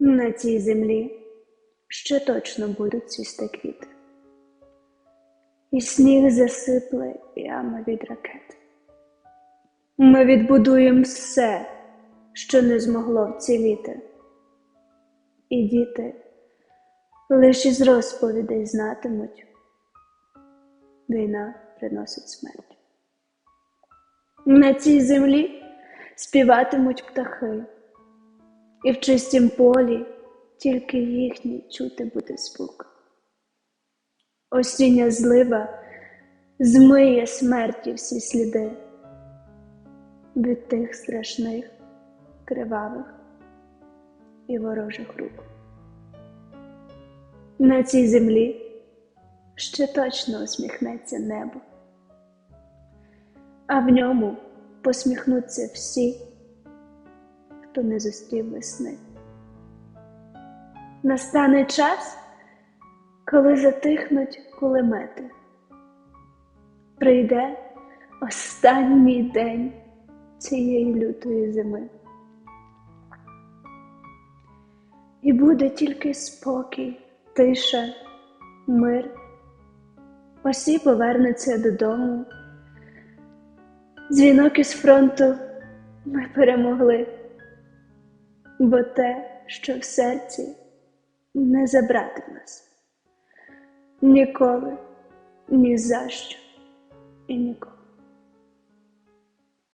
На цій землі ще точно будуть цвісти квіти. І сніг засипле ями від ракет. Ми відбудуємо все, що не змогло вціліти. І діти лише із розповідей знатимуть, війна приносить смерть. На цій землі співатимуть птахи, і в чистім полі тільки їхній чути буде звук. Осіння злива змиє смерті всі сліди від тих страшних, кривавих і ворожих рук. На цій землі ще точно усміхнеться небо, а в ньому посміхнуться всі, хто не зустрів весни. Настане час, коли затихнуть кулемети. Прийде останній день цієї лютої зими. І буде тільки спокій, тиша, мир. Усі повернуться додому. Дзвінок із фронту ми перемогли, бо те, що в серці не забрати нас ніколи, ні за що і ніколи.